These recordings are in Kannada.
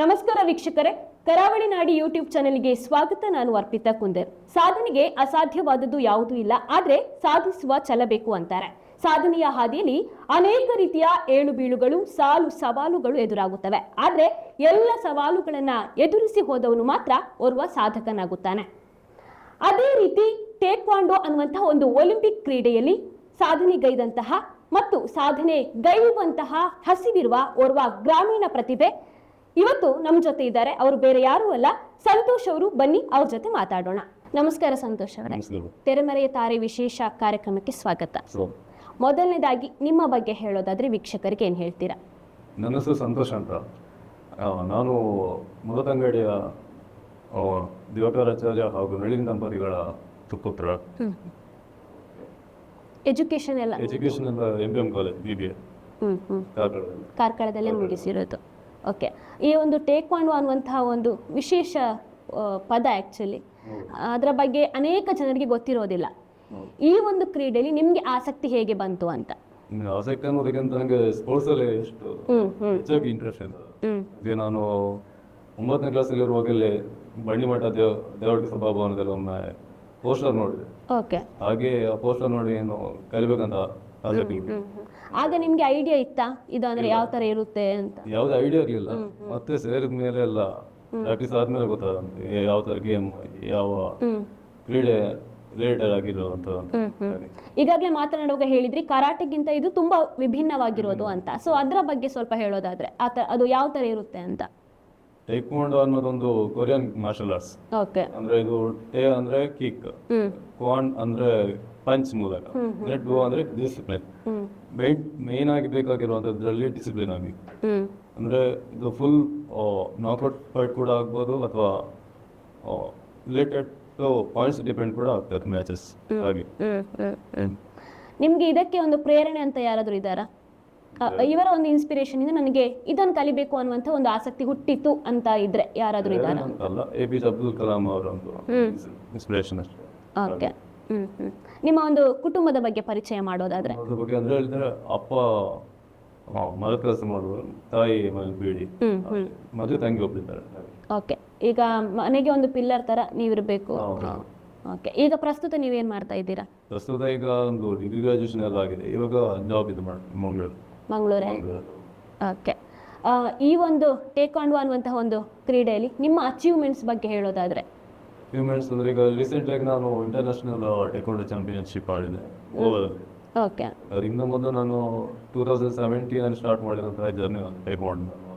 ನಮಸ್ಕಾರ ವೀಕ್ಷಕರೇ. ಕರಾವಳಿ ನಾಡಿ ಯೂಟ್ಯೂಬ್ ಚಾನೆಲ್ಗೆ ಸ್ವಾಗತ. ನಾನು ಅರ್ಪಿತಾ ಕುಂದರ್. ಸಾಧನೆಗೆ ಅಸಾಧ್ಯವಾದದ್ದು ಯಾವುದೂ ಇಲ್ಲ, ಆದರೆ ಸಾಧಿಸುವ ಛಲ ಬೇಕು ಅಂತಾರೆ. ಸಾಧನೆಯ ಹಾದಿಯಲ್ಲಿ ಅನೇಕ ರೀತಿಯ ಏಳು ಬೀಳುಗಳು, ಸಾಲು ಸವಾಲುಗಳು ಎದುರಾಗುತ್ತವೆ. ಆದರೆ ಎಲ್ಲ ಸವಾಲುಗಳನ್ನ ಎದುರಿಸಿ ಹೋದವನು ಮಾತ್ರ ಓರ್ವ ಸಾಧಕನಾಗುತ್ತಾನೆ. ಅದೇ ರೀತಿ ಟೇಕ್ವಾಂಡೋ ಅನ್ನುವಂತಹ ಒಂದು ಒಲಿಂಪಿಕ್ ಕ್ರೀಡೆಯಲ್ಲಿ ಸಾಧನೆಗೈದಂತಹ ಮತ್ತು ಸಾಧನೆ ಗೈಯುವಂತಹ ಹಸಿವಿರುವ ಓರ್ವ ಗ್ರಾಮೀಣ ಪ್ರತಿಭೆ ಇವತ್ತು ನಮ್ಮ ಜೊತೆ ಇದ್ದಾರೆ. ಅವರು ಬೇರೆ ಯಾರು ಅಲ್ಲ. ಸಂತೋಷ್ ಅವರು ಬನ್ನಿ ಅವ್ರ ಜೊತೆ ಮಾತಾಡೋಣ. ನಮಸ್ಕಾರ ಸಂತೋಷ್ ಅವರೇ. ತೆರೆಮರೆಯ ತಾರೆ ವಿಶೇಷ ಕಾರ್ಯಕ್ರಮಕ್ಕೆ ಸ್ವಾಗತ. ಮೊದಲನೇದಾಗಿ ನಿಮ್ಮ ಬಗ್ಗೆ ಹೇಳೋದಾದ್ರೆ ವೀಕ್ಷಕರಿಗೆ ಏನ್ ಹೇಳ್ತೀರಾ? ನನ್ನ ಹೆಸರು ಸಂತೋಷ್ ಅಂತ. ನಾನು ಮುದತಂಗಡಿಯ ಆ, ದಿವಾಕರಾಚಾರ್ಯ ಹಾಗೂ ನಳಿನ್ ದಂಪತಿಗಳ ಸುಪುತ್ರ. ಎಜುಕೇಶನ್ ಎಲ್ಲ. ಎಜುಕೇಶನ್ ಎಲ್ಲ M B M college B B A ಕಾರ್ಕಳದಲ್ಲೇ ಮುಗಿಸಿರೋದು. ಓಕೆ ಈ ಒಂದು ಟೇಕ್ವಾಂಡೋ ಅನ್ನುವಂತಹ ಒಂದು ವಿಶೇಷ ಪದ ಆ್ಯಕ್ಚುಲಿ ಅದರ ಬಗ್ಗೆ ಅನೇಕ ಜನರಿಗೆ ಗೊತ್ತಿರೋದಿಲ್ಲ. ಈ ಒಂದು ಕ್ರೀಡೆಯಲ್ಲಿ ನಿಮಗೆ ಆಸಕ್ತಿ ಹೇಗೆ ಬಂತು ಅಂತ? ಆಸಕ್ತಿ ಅನ್ನೋದಕ್ಕಿಂತ ನನಗೆ ಸ್ಪೋರ್ಟ್ಸ್ ಅಲ್ಲಿ ಎಷ್ಟು ಹೆಚ್ಚಾಗಿ ಇಂಟ್ರೆಸ್ಟ್ ಇದೆ ನಾನು ಒಂಬತ್ತನೇ ಕ್ಲಾಸಲ್ಲಿ ಇರುವಾಗಲೇ ಬಂಡಿಮಠ ದೇವಟ ದೇವಟಿ ಸಭಾಭವನದಲ್ಲಿ ಒಮ್ಮೆ ಪೋಸ್ಟರ್ ನೋಡಿದೆ. ಓಕೆ ಹಾಗೆ ಆ ಪೋಸ್ಟರ್ ನೋಡಿ ಏನು ಕಲಿಬೇಕಂತ ಆಗ ನಿಮ್ಗೆ ಐಡಿಯಾ ಇತ್ತಾ? ಇದು ಅಂದ್ರೆ ಯಾವ ತರ ಇರುತ್ತೆ ಅಂತ? ಯಾವ್ದು ಐಡಿಯಾ ಇರಲಿಲ್ಲ. ಮತ್ತೆ ಸೇರಿದ ಮೇಲೆ ಎಲ್ಲ ಪ್ರಾಕ್ಟೀಸ್ ಆದ್ಮೇಲೆ ಗೊತ್ತಾಗುತ್ತೆ ಯಾವ ತರ ಗೇಮ್ ಯಾವ ಕ್ರೀಡೆ ರಿಲೇಟೆಡ್ ಆಗಿರೋ ಅಂತ. ಈಗಾಗಲೇ ಮಾತನಾಡುವಾಗ ಹೇಳಿದ್ರಿ ಕರಾಟೆಗಿಂತ ಇದು ತುಂಬಾ ವಿಭಿನ್ನವಾಗಿರೋದು ಅಂತ. ಸೊ ಅದರ ಬಗ್ಗೆ ಸ್ವಲ್ಪ ಹೇಳೋದಾದ್ರೆ ಆತ ಅದು ಯಾವ ತರ ಇರುತ್ತೆ ಅಂತ? ಟೈಕ್ವಾಂಡೋ ಅನ್ನೋದೊಂದು ಕೊರಿಯನ್ ಮಾರ್ಷಲ್ ಆರ್ಟ್ಸ್. ಓಕೆ. ಅಂದ್ರೆ ಇದು ಟೇ ಅಂದ್ರೆ ಕಿಕ್ ಕೋನ್ ಕ್ವಾನ್ ಅಂದ್ರೆ ಪಂಚ್ ಮೂಲಕ. ಲೆಟ್ ಗೋ ಅಂದ್ರೆ ಡಿಸಿಪ್ಲಿನ್. ಮೇನ್ ಮೈನ್ ಆಗಿ ಬೇಕಾಗಿರುವಂತದ್ರಲ್ಲಿ ಡಿಸಿಪ್ಲಿನ್ ಆಗಿ. ಅಂದ್ರೆ ಇದು ಫುಲ್ ನಾಕ್ಔಟ್ ಫೈಟ್ ಕೂಡ ಆಗ್ಬೋದು ಅಥವಾ ರಿಲೇಟೆಡ್ ಟು ಪಾಯಿಂಟ್ಸ್ ಡಿಪೆಂಡ್ ಕೂಡ ಆಗ್ತದೆ ಮ್ಯಾಚಸ್ ಹಾಗೆ ನಿಮ್ಗೆ ಇದಕ್ಕೆ ಒಂದು ಪ್ರೇರಣೆ ಅಂತ ಯಾರಾದರೂ ಇದ್ದಾರಾ? ಇವರ ಒಂದು ಇನ್ಸ್ಪಿರೇಷನ್ ಇಂದ ನನಗೆ ಇದನ್ನು ಕಲಿಬೇಕು ಅನ್ನುವಂಥ ಒಂದು ಆಸಕ್ತಿ ಹುಟ್ಟಿತ್ತು ಅಂತ ಇದ್ರೆ ಯಾರಾದ್ರೂ ಇದ್ದಾರಾ? ಅಲ್ಲ A P J Abdul Kalam ಅವರ ಒಂದು ಇನ್ಸ್ಪಿರೇಷನ್ ಅಷ್ಟೇ. ಓಕೆ. Hmm hmm. ನಿಮ್ಮ ಒಂದು ಕುಟುಂಬದ ಬಗ್ಗೆ ಪರಿಚಯ ಮಾಡೋದಾದ್ರೆ? ಅದ್ರ ಬಗ್ಗೆ ಅಂದ್ರೆ ಹೇಳಿದ್ರೆ ಅಪ್ಪ ಮರ ಕೆಲಸ ಮಾಡುವರು ತಾಯಿ ಮನೆ ಬೀಡಿ ಹ್ಮ್ ಹ್ಮ್. ಮದುವೆ ತಂಗಿ ಒಬ್ಬರಿದ್ದಾರೆ ಓಕೆ. ಈಗ ಮನೆಗೆ ಒಂದು ಪಿಲ್ಲರ್ ತರ ನೀವಿರಬೇಕು. ಓಕೆ. ಈಗ ಪ್ರಸ್ತುತ ನೀವೇನ್ ಮಾಡ್ತಾ ಇದ್ದೀರಾ? ಪ್ರಸ್ತುತ ಈಗ ಒಂದು ಡಿಗ್ರಿ ಗ್ರಾಜುಯೇಷನ್ ಎಲ್ಲ ಆಗಿದೆ. ಇವಾಗ ಜಾಬ್ ಇದು ಮಾಡಿ ಮಂಗಳೂರು ಮಂಗಳೂರೇ. ಓಕೆ. ಈ ಒಂದು ಟೇಕ್ ಆನ್ ಅನ್ನುವಂತಹ ಒಂದು ಕ್ರೀಡೆಯಲ್ಲಿ ನಿಮ್ಮ ಅಚೀವ್ಮೆಂಟ್ಸ್ ಬಗ್ಗೆ ಹೇಳೋದಾದ್ರೆ. ಅಚೀವ್ಮೆಂಟ್ಸ್ ಅಂದ್ರೆ ಈಗ ರೀಸೆಂಟ್ ಆಗಿ ನಾನು ಇಂಟರ್ನ್ಯಾಷನಲ್ ಟೆಕ್ವಾಂಡೋ ಚಾಂಪಿಯನ್ಶಿಪ್ ಆಡಿದೆ. ಓಕೆ. ಅದರಿಂದ ಮೊದಲು ನಾನು ಟೂ ತೌಸಂಡ್ ಸೆವೆಂಟೀನ್ ಅಲ್ಲಿ ಸ್ಟಾರ್ಟ್ ಮಾಡಿದಂತಹ journey taekwondo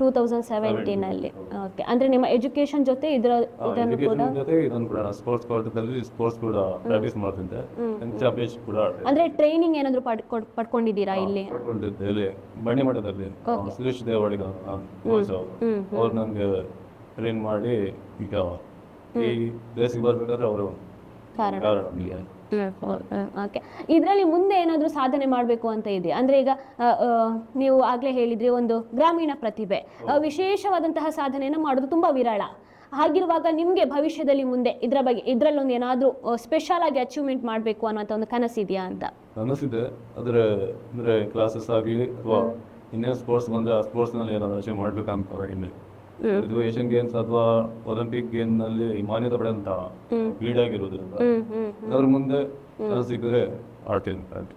two thousand seventeen ಅಲ್ಲಿ. ಓಕೆ ಅಂದ್ರೆ ನಿಮ್ಮ ಎಜುಕೇಶನ್ ಜೊತೆ ಇದರ ಇದನ್ನು ಕೂಡ ಎಜುಕೇಶನ್ ಜೊತೆ ಇದನ್ನು ಕೂಡ ಸ್ಪೋರ್ಟ್ಸ್ ಕೋರ್ಟದಲ್ಲಿ ಸ್ಪೋರ್ಟ್ಸ್ ಕೂಡ ಪ್ರಾಕ್ಟೀಸ್ ಮಾಡ್ತಿದ್ದೆ. ಚಾಂಪಿಯನ್ಶಿಪ್ ಕೂಡ ಅಂದ್ರೆ ಟ್ರೈನಿಂಗ್ ಏನಾದರೂ ಪಡ್ಕೊ ಪಡ್ಕೊಂಡಿದ್ದೀರಾ ಇಲ್ಲಿ? ಪಡ್ಕೊಂಡಿದ್ದೆ ಇಲ್ಲಿ ಬಂಡಿಮಠದಲ್ಲಿ ಸುರೇಶ್ ದೇವಾಡಿಗ ಕೋಚ್ ಅವ್ರು. ನನಗೆ ಟ್ರೈನ್ ಮಾಡಿ ಈಗ ಈ ದೇಶಕ್ಕೆ ಬರ್ಬೇಕಾದ್ರೆ ಅವರು ಕಾರಣ. ಕಾರಣ. ಓಕೆ ಇದರಲ್ಲಿ ಮುಂದೆ ಏನಾದರೂ ಸಾಧನೆ ಮಾಡಬೇಕು ಅಂತ ಇದೆ ಅಂದ್ರೆ ಈಗ ನೀವು ಆಗಲೇ ಹೇಳಿದ್ರಿ ಒಂದು ಗ್ರಾಮೀಣ ಪ್ರತಿಭೆ. ಆ, ವಿಶೇಷವಾದಂತಹ ಸಾಧನೆಯನ್ನು ಮಾಡೋದು ತುಂಬಾ ವಿರಳ. ಹಾಗಿರುವಾಗ ನಿಮಗೆ ಭವಿಷ್ಯದಲ್ಲಿ ಮುಂದೆ ಇದರ ಬಗ್ಗೆ ಇದರಲ್ಲೊಂದು ಏನಾದರೂ ಸ್ಪೆಷಲ್ ಆಗಿ ಅಚೀವ್ಮೆಂಟ್ ಮಾಡಬೇಕು ಅನ್ನೋಂಥ ಒಂದು ಕನಸಿದೆಯಾ ಅಂತ? ಕನಸಿದೆ. ಅದರ ಅಂದರೆ ಕ್ಲಾಸಸ್ ಆಗಲಿ ಅಥವಾ ಇನ್ನೇನು ಸ್ಪೋರ್ಟ್ಸ್ ಬಂದರೆ ಆ ಸ್ಪೋರ್ಟ್ಸ್ನಲ್ಲಿ ಏನಾದರೂ ಅಚೀವ್ ಮಾಡಬೇಕಂತ ಇದು ಏಷ್ಯನ್ ಗೇಮ್ಸ್ ಅಥವಾ ಒಲಿಂಪಿಕ್ ಗೇಮ್ನಲ್ಲಿ ಮಾನ್ಯತೆ ಪಡೆದಂತ ಕ್ರೀಡೆ ಆಗಿರೋದ್ರಿಂದ ಅದ್ರ ಮುಂದೆ ಸಿಕ್ಕಿದ್ರೆ ಆಡ್ತೀನಿ ಅಂತ.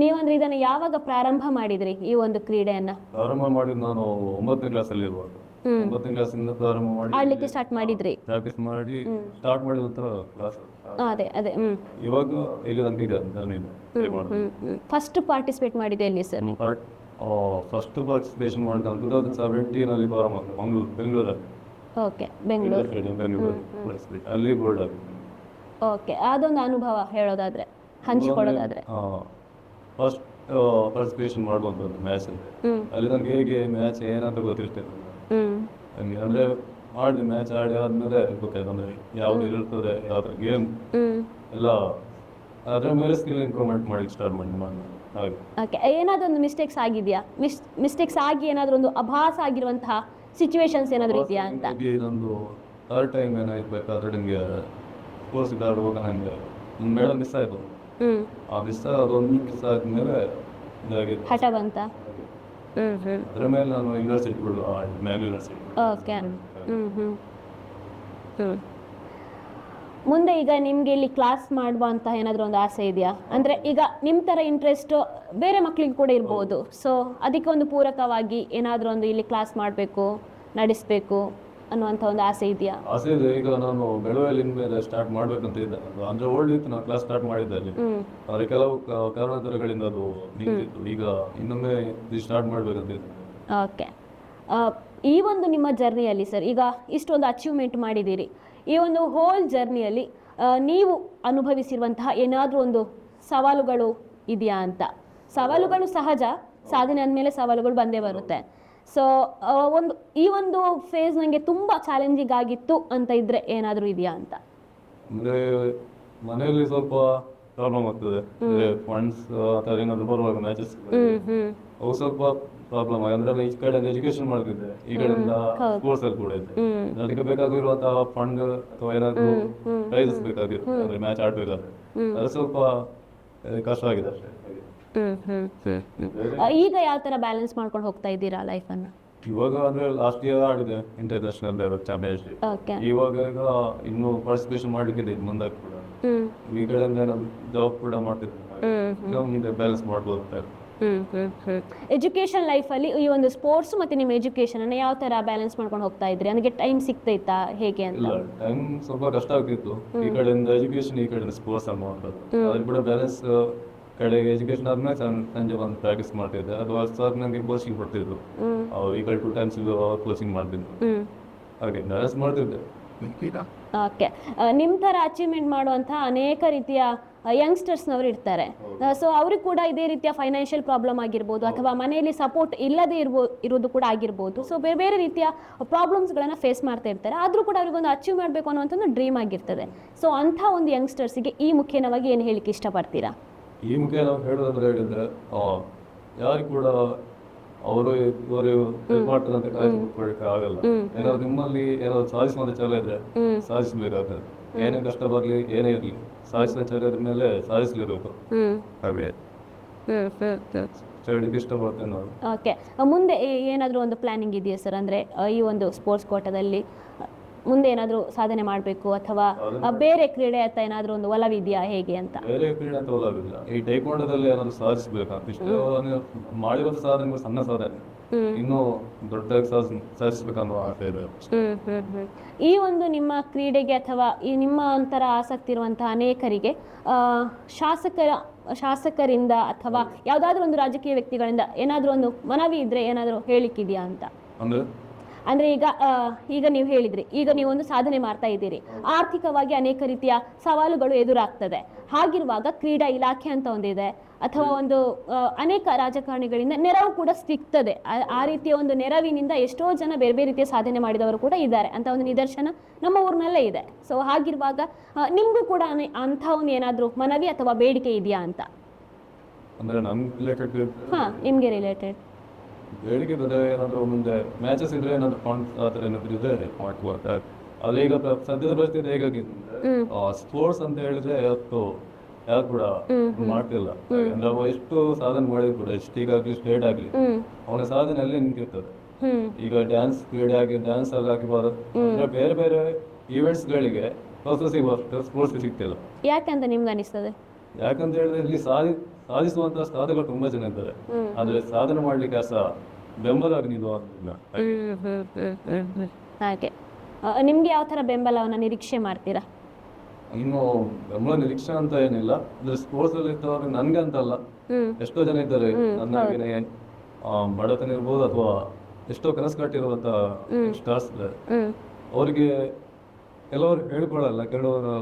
ನೀವಂದ್ರೆ ಇದನ್ನು ಯಾವಾಗ ಪ್ರಾರಂಭ ಮಾಡಿದ್ರಿ ಈ ಒಂದು ಕ್ರೀಡೆಯನ್ನ? ಪ್ರಾರಂಭ ಮಾಡಿದ್ ನಾನು ಒಂಬತ್ತನೇ ಕ್ಲಾಸ್ ಅಲ್ಲಿ ಇರುವಾಗ ಒಂಬತ್ತನೇ ಕ್ಲಾಸಿಂದ ಪ್ರಾರಂಭ ಮಾಡಿ ಆಡ್ಲಿಕ್ಕೆ ಸ್ಟಾರ್ಟ್ ಮಾಡಿದ್ರಿ? ಪ್ರಾಕ್ಟೀಸ್ ಮಾಡಿ ಸ್ಟಾರ್ಟ್ ಮಾಡಿದ ನಂತರ ಕ್ಲಾಸ್ ಅದೇ ಅದೇ ಇವಾಗ ಇಲ್ಲಿ ನಂಗೆ ಇದೆ ಫಸ್ಟ್ ಪಾರ್ಟಿಸಿಪೇಟ್ ಮಾಡಿದೆ ಎಲ್ಲಿ ಸರ್? ಫಸ್ಟ್ ಪಾರ್ಟಿಸಿಪೇಷನ್ ಮಾಡಿದ್ದು ಟೂ ತೌಸಂಡ್ ಸೆವೆಂಟೀನ್ ಅಲ್ಲಿ ಮಂಗ್ಳೂರು ಬೆಂಗಳೂರಲ್ಲಿ ಓಕೆ ಬೆಂಗಳೂರು. ಬೆಂಗಳೂರು. ಅಲ್ಲಿ ಗೋಲ್ಡ್ ಆಗಿದೆ ಓಕೆ ಅದೊಂದು ಅನುಭವ ಹೇಳೋದಾದ್ರೆ ಹಂಚಿಕೊಳ್ಳೋದಾದ್ರೆ. ಫಸ್ಟ್ ಪಾರ್ಟಿಸಿಪೇಷನ್ ಮಾಡುವಂಥದ್ದು ಮ್ಯಾಚ್ ಅಲ್ಲಿ. ನನಗೆ ಹೇಗೆ ಮ್ಯಾಚ್ ಏನಂತ ಗೊತ್ತಿರ್ತೇನೆ ನನಗೆ ಅಂದ್ರೆ ಮಾಡಿದೆ ಮ್ಯಾಚ್ ಆಡಿ ಆದ್ಮೇಲೆ ಗೊತ್ತಾಯ್ತು ಅಂದ್ರೆ ಯಾವ್ದು ಇರ್ತದೆ ಯಾವ ಗೇಮ್ ಎಲ್ಲ ಅದರ ಮೇಲೆ ಸ್ಕಿಲ್ ಇಂಪ್ರೂವ್ಮೆಂಟ್ ಮಾಡ್ಲಿಕ್ಕೆ ಸ್ಟಾರ್ಟ್ ಮಾಡಿ ಹಾಗೆ ಓಕೆ ಏನಾದರೂ ಒಂದು ಮಿಸ್ಟೇಕ್ಸ್ ಆಗಿದೆಯಾ? ಮಿಸ್ ಮಿಸ್ಟೇಕ್ಸ್ ಆಗಿ ಏನಾದರೂ ಒಂದು ಅಭಾಸ ಆಗಿರುವಂತಹ ಸಿಚುವೇಶನ್ಸ್ ಏನಾದರೂ ಇದೆಯಾ ಅಂತ? ಇದೊಂದು ಥರ್ಡ್ ಟೈಮ್ ಏನಾಯ್ತು ಬೇಕಾದ್ರೆ ಕೋರ್ಸ್ ಸ್ಪೋರ್ಟ್ಸ್ ಆಡುವಾಗ ನನಗೆ ಮೇಡಲ್ ಮಿಸ್ ಆಯಿತು. ಆ ಮಿಸ್ ಅದೊಂದು ಮಿಸ್ ಆದಮೇಲೆ ಇದಾಗಿದೆ. ಹಠ ಬಂತ? ಹ್ಮ್ ಹ್ಮ್. ಅದರ ಮೇಲೆ ನಾನು ಯೂನಿವರ್ಸಿಟಿಗಳು Mangalore university okay hmm hmm. Hmm. ಮುಂದೆ ಈಗ ನಿಮ್ಗೆ ಇಲ್ಲಿ ಕ್ಲಾಸ್ ಮಾಡುವ ಅಂತ ಏನಾದರೂ ಒಂದು ಆಸೆ ಇದೆಯಾ? ಅಂದ್ರೆ ಈಗ ನಿಮ್ಮ ತರ ಇಂಟ್ರೆಸ್ಟ್ ಬೇರೆ ಮಕ್ಳಿಗೆ ಕೂಡ ಇರ್ಬೋದು. ಸೊ ಅದಕ್ಕೆ ಒಂದು ಪೂರಕವಾಗಿ ಏನಾದರೂ ಒಂದು ಇಲ್ಲಿ ಕ್ಲಾಸ್ ಮಾಡಬೇಕು ನಡೆಸಬೇಕು ಅನ್ನುವಂಥ ಒಂದು ಆಸೆ ಇದೆಯಾ? ಆಸೆ ಇದೆ. ಈಗ ನಾನು ಬೆಳವಲ್ಲಿ ಮೇಲೆ ಸ್ಟಾರ್ಟ್ ಮಾಡ್ಬೇಕಂತ ಇದ್ದೆ. ಅದು ಅಂದ್ರೆ ಓಲ್ಡ್ ಇತ್ತು ನಾನು ಕ್ಲಾಸ್ ಸ್ಟಾರ್ಟ್ ಮಾಡಿದ್ದೆ ಅಲ್ಲಿ. ಆದ್ರೆ ಕೆಲವು ಕಾರಣಾಂತರಗಳಿಂದ ಅದು ನಿಂತಿತ್ತು. ಈಗ ಇನ್ನೊಮ್ಮೆ ಸ್ಟಾರ್ಟ್ ಮಾಡ್ಬೇಕಂತ ಇದ್ದೆ. ಓಕೆ ಈ ಒಂದು ನಿಮ್ಮ ಜರ್ನಿಯಲ್ಲಿ ಸರ್ ಈಗ ಇಷ್ಟೊಂದು ಅಚೀವ್ಮೆಂಟ್ ಮಾಡಿದ್ದೀರಿ. ಈ ಒಂದು ಹೋಲ್ ಜರ್ನಿಯಲ್ಲಿ ನೀವು ಅನುಭವಿಸಿರುವಂತಹ ಏನಾದರೂ ಒಂದು ಸವಾಲುಗಳು ಇದೆಯಾ ಅಂತ? ಸವಾಲುಗಳು ಸಹಜ, ಸಾಧನೆ ಅಂದಮೇಲೆ ಸವಾಲುಗಳು ಬಂದೇ ಬರುತ್ತೆ. ಸೊ ಒಂದು, ಈ ಒಂದು ಫೇಸ್ ನನಗೆ ತುಂಬ ಚಾಲೆಂಜಿಂಗ್ ಆಗಿತ್ತು ಅಂತ ಇದ್ರೆ ಏನಾದರೂ ಇದೆಯಾ ಅಂತ? ಮನೆಯಲ್ಲಿ ಸ್ವಲ್ಪ ಪ್ರಾಬ್ಲಮ್ ಆಗ್ತದೆ ಅಂದ್ರೆ ಫಂಡ್ಸ್ ಏನಾದ್ರು ಬರುವಾಗ ಮ್ಯಾಚಸ್ ಅವು ಸ್ವಲ್ಪ ಪ್ರಾಬ್ಲಮ್ ಅಂದ್ರೆ ಈ ಕಡೆ ಎಜುಕೇಶನ್ ಮಾಡ್ತಿದ್ದೆ. ಈ ಕಡೆಯಿಂದ ಸ್ಪೋರ್ಟ್ಸ್ ಅಲ್ಲಿ ಕೂಡ ಇದೆ ಅದಕ್ಕೆ ಬೇಕಾಗಿರುವಂತಹ ಫಂಡ್ ಅಥವಾ ಏನಾದ್ರು ಪ್ರೈಸಸ್ ಬೇಕಾಗಿರುತ್ತೆ. ಅಂದ್ರೆ ಮ್ಯಾಚ್ ಆಡ್ಬೇಕಾದ್ರೆ. ಅದು ಸ್ವಲ್ಪ ಕಷ್ಟ ಆಗಿದೆ. ಅಷ್ಟೇ ಈಗ ಯಾವ ತರ ಬ್ಯಾಲೆನ್ಸ್ ಮಾಡ್ಕೊಂಡು ಹೋಗ್ತಾ ಇದ್ದೀರಾ ಲೈಫ್ ಅನ್ನ? ಇವಾಗ ಅಂದ್ರೆ ಲಾಸ್ಟ್ ಇಯರ್ ಆಡಿದೆ ಇಂಟರ್ನ್ಯಾಷನಲ್ ಲೆವೆಲ್ ಚಾಂಪಿಯನ್ಶಿಪ್ ಇವಾಗ ಇನ್ನು ಪಾರ್ಟಿಸಿಪೇಷನ್ ಮಾಡ್ಲಿಕ್ಕಿದೆ ಇನ್ನು ಮುಂದೆ ಕೂಡ. ಹ್ಮ್ ಈ ಅಲ್ಲಿ ನಾನು ಜಾಬ್ ಕೂಡ ಮುಂದೆ ಬ್ಯಾಲೆನ್ಸ್ ಮಾಡ್ಬೋದು ಅಂತ. ಎಜುಕೇಷನ್ ಲೈಫಲ್ಲಿ ಈ ಒಂದು ಸ್ಪೋರ್ಟ್ಸ್ ಮತ್ತೆ ನಿಮ್ಮ ಅನ್ನ ಯಾವ ತರ ಬ್ಯಾಲೆನ್ಸ್ ಮಾಡ್ಕೊಂಡು ಹೋಗ್ತಾ ಇದ್ರಿ? ನನಗೆ ಟೈಮ್ ಸಿಗ್ತೈತಾ? ಹೇಗೆ ಅಂತ? ಇಲ್ಲ ಟೈಮ್ ಸ್ವಲ್ಪ ಕಷ್ಟ ಆಗ್ತಿತ್ತು. ಈ ಕಡೆಯಿಂದ ಎಜುಕೇಶನ್ ಈ ಕಡೆಯಿಂದ ಸ್ಪೋರ್ಟ್ಸ್ ಅನ್ನುವಂಥದ್ದು ಅದ್ರ ಕೂಡ ಬ್ಯಾಲೆನ್ಸ್ ಕಡೆಗೆ ಎಜುಕೇಶನ್ ಆದ್ಮೇಲೆ ಸಂಜೆ ಬಂದು ಪ್ರಾಕ್ಟೀಸ್ ಮಾಡ್ತಿದ್ದೆ. ಅದು ಸರ್ ನನಗೆ ಕೋಚಿಂಗ್ ಕೊಡ್ತಿದ್ರು. ಅವ್ರು ಈ ಕಡೆ ಟು ಟೈಮ್ಸ್ ಕೋಚಿಂಗ್ ಮಾಡ್ತಿದ್ರು. ಹಾಗೆ ಬ್ಯಾಲೆನ್ಸ್ ಮಾಡ್ತಿದ್ದೆ. ಓಕೆ ನಿಮ್ಮ ಥರ ಅಚೀವ್ಮೆಂಟ್ ಮಾಡುವಂತಹ ಅನೇಕ ರೀತಿಯ ಯಂಗ್ಸ್ಟರ್ಸ್ನವರು ಇರ್ತಾರೆ. ಸೊ ಅವ್ರಿಗೆ ಕೂಡ ಇದೇ ರೀತಿಯ ಫೈನಾನ್ಷಿಯಲ್ ಪ್ರಾಬ್ಲಮ್ ಆಗಿರ್ಬೋದು ಅಥವಾ ಮನೆಯಲ್ಲಿ ಸಪೋರ್ಟ್ ಇಲ್ಲದೆ ಇರ್ಬೋ ಇರೋದು ಕೂಡ ಆಗಿರ್ಬೋದು. ಸೊ ಬೇರೆ ಬೇರೆ ರೀತಿಯ ಪ್ರಾಬ್ಲಮ್ಸ್ಗಳನ್ನು ಫೇಸ್ ಮಾಡ್ತಾ ಇರ್ತಾರೆ. ಆದರೂ ಕೂಡ ಅವ್ರಿಗೊಂದು ಅಚೀವ್ ಮಾಡಬೇಕು ಅನ್ನೋಂಥದ್ದು ಒಂದು ಡ್ರೀಮ್ ಆಗಿರ್ತದೆ. ಸೊ ಅಂಥ ಒಂದು ಯಂಗ್ಸ್ಟರ್ಸಿಗೆ ಈ ಮುಖ್ಯನವಾಗಿ ಏನು ಹೇಳಿಕ್ಕೆ ಇಷ್ಟಪಡ್ತೀರಾ? ಈ ಮುಖ್ಯ ನಾವು ಹೇಳೋದಂದ್ರೆ ಹೇಳಿದ್ರೆ ಯಾರು ಕೂಡ ಅವರು ಇವರು ಆಗಲ್ಲ. ಏನಾದ್ರು ನಿಮ್ಮಲ್ಲಿ ಏನಾದ್ರು ಸಾಧಿಸುವಂತ ಛಲ ಇದ್ರೆ ಸಾಧಿಸಬೇಕಾಗ್ತದೆ ಏನೇ ಕಷ್ಟ ಬರ್ಲಿ ಏನೇ ಇರ್ಲಿ ಸಾಧಿಸಿದ ಛಲ ಇದ್ರ ಮೇಲೆ ಹಾಗೆ. ಓಕೆ ಮುಂದೆ ಏನಾದ್ರೂ ಒಂದು ಪ್ಲಾನಿಂಗ್ ಇದೆಯಾ ಸರ್ ಅಂದ್ರೆ ಈ ಒಂದು ಸ್ಪೋರ್ಟ್ಸ್ ಕೋಟಾದಲ್ಲಿ ಮುಂದೆ ಏನಾದರೂ ಸಾಧನೆ ಮಾಡಬೇಕು ಅಥವಾ ಬೇರೆ ಕ್ರೀಡೆ ಅಥವಾ ಏನಾದರೂ ಒಂದು ಒಲವಿದೆಯಾ ಹೇಗೆ ಅಂತ? ಬೇರೆ ಕ್ರೀಡೆ ಅಂತ ಒಲವಿಲ್ಲ. ಈ ಟೈಕೋಂಡದಲ್ಲಿ ಏನಾದರೂ ಸಾಧಿಸಬೇಕು? ಇಷ್ಟು ಮಾಡಿರೋ ಸಾಧನೆ ಸಣ್ಣ ಸಾಧನೆ. ಇನ್ನೂ ಸಾಧಿಸ್ ಸಾಧಿಸ್ಬೇಕನ್ನೋ ಆಸೆ ಇದೆ. ಈ ಒಂದು ನಿಮ್ಮ ಕ್ರೀಡೆಗೆ ಅಥವಾ ಈ ನಿಮ್ಮ ಒಂಥರ ಆಸಕ್ತಿ ಇರುವಂತಹ ಅನೇಕರಿಗೆ ಶಾಸಕರ ಶಾಸಕರಿಂದ ಅಥವಾ ಯಾವ್ದಾದ್ರು ಒಂದು ರಾಜಕೀಯ ವ್ಯಕ್ತಿಗಳಿಂದ ಏನಾದರೂ ಒಂದು ಮನವಿ ಇದ್ರೆ ಏನಾದರೂ ಹೇಳಿಕ್ಕಿದೆಯಾ ಅಂತ? ಅಂದ್ರೆ ಅಂದ್ರೆ ಈಗ ಈಗ ನೀವು ಹೇಳಿದ್ರಿ ಈಗ ನೀವು ಒಂದು ಸಾಧನೆ ಮಾಡ್ತಾ ಇದ್ದೀರಿ. ಆರ್ಥಿಕವಾಗಿ ಅನೇಕ ರೀತಿಯ ಸವಾಲುಗಳು ಎದುರಾಗ್ತದೆ. ಹಾಗಿರುವಾಗ ಕ್ರೀಡಾ ಇಲಾಖೆ ಅಂತ ಒಂದಿದೆ ಅಥವಾ ಒಂದು ಅನೇಕ ರಾಜಕಾರಣಿಗಳಿಂದ ನೆರವು ಕೂಡ ಸಿಗ್ತದೆ. ಆ- ರೀತಿಯ ಒಂದು ನೆರವಿನಿಂದ ಎಷ್ಟೋ ಜನ ಬೇರೆ ಬೇರೆ ರೀತಿಯ ಸಾಧನೆ ಮಾಡಿದವರು ಕೂಡ ಇದ್ದಾರೆ ಅಂತ ಒಂದು ನಿದರ್ಶನ ನಮ್ಮ ಊರಿನಲ್ಲೇ ಇದೆ. ಸೊ ಹಾಗಿರುವಾಗ ನಿಮ್ಗೂ ಕೂಡ ಅಂತ ಅಂಥ ಒಂದು ಏನಾದರೂ ಮನವಿ ಅಥವಾ ಬೇಡಿಕೆ ಇದೆಯಾ ಅಂತ? ಅಂದ್ರೆ ನಮ್ಗೆ ರಿಲೇಟೆಡ್ ಹಾ ನಿಮ್ಗೆ ರಿಲೇಟೆಡ್ ಬೇಡಿಕೆ ಬಂದ್ರೆ ಏನಾದ್ರು ಮುಂದೆ ಮ್ಯಾಚಸ್ ಇದ್ರೆ ಏನಾದ್ರು ಪಾಯಿಂಟ್ ಆ ಥರ ಏನಾದ್ರು ಇದ್ರೆ ಮಾಡ್ಕೊಳ್ತ ಅದೇ ಈಗ ಪ್ರ- ಸದ್ಯದ ಪರಿಸ್ಥಿತಿ ಹೇಗಾಗಿದೆ ಸ್ಪೋರ್ಟ್ಸ್ ಅಂತ ಹೇಳಿದ್ರೆ ಯಾವತ್ತು ಯಾರು ಕೂಡ ಮಾಡ್ತಿಲ್ಲ. ಅಂದ್ರೆ ಅವ ಎಷ್ಟು ಸಾಧನೆ ಮಾಡಿದ್ರು ಕೂಡ ಎಷ್ಟು ಆಗ್ಲಿ ಸ್ಟೇಟ್ ಆಗ್ಲಿ ಅವನ ಸಾಧನೆ ಅಲ್ಲಿ ನಿಂತಿರ್ತದೆ. ಹ್ಮ್. ಈಗ ಡ್ಯಾನ್ಸ್ ಕ್ರೀಡೆ ಆಗಿ ಡ್ಯಾನ್ಸ್ ಅಲ್ಲಿ ಆಗಿರ್ಬೋದು ಅಂದ್ರೆ ಬೇರೆ ಬೇರೆ events ಗಳಿಗೆ ಸಿಗುವಷ್ಟು ಸ್ಪೋರ್ಟ್ಸ್ ಸಿಗ್ತಿಲ್ಲ. ಯಾಕಂತ ನಿಮ್ಗೆ ಅನಿಸ್ತದೆ? ಯಾಕಂತ ಹೇಳಿದ್ರೆ ಇಲ್ಲಿ ಸಾಧಿ ಸಾಧಿಸುವಂತ ಸಾಧಕರು ತುಂಬಾ ಜನ ಇದ್ದಾರೆ. ಆದ್ರೆ ಸಾಧನೆ ಮಾಡ್ಲಿಕ್ಕೆ ಸಹ ಬೆಂಬಲ ನಿಲ್ಲುವಂತಿಲ್ಲ ಹಾಗೆ. ಆ, ನಿಮ್ಗೆ ಯಾವ ತರ ಬೆಂಬಲವನ್ನ ನಿರೀಕ್ಷೆ ಮಾಡ್ತೀರಾ? ಇನ್ನು ಬೆಂಬಲ ನಿರೀಕ್ಷೆ ಅಂತ ಏನಿಲ್ಲ. ಅಂದ್ರೆ ಸ್ಪೋರ್ಟ್ಸ್ ಅಲ್ಲಿ ಇದ್ದವರು ನನ್ಗೆ ಎಷ್ಟೋ ಜನ ಇದ್ದಾರೆ. ನನ್ನ ಹಾಗೇನೆ, ಆ, ಬಡತನ ಇರ್ಬೋದು ಅಥವಾ ಎಷ್ಟೋ ಕನಸು ಕಟ್ಟಿರುವಂತ ಸ್ಟಾರ್ಸ್ ಅವ್ರಿಗೆ ಅವರಿಗೆ ಕೆಲವರು ಹೇಳ್ಕೊಳ್ಳಲ್ಲ ಕೆಲವರು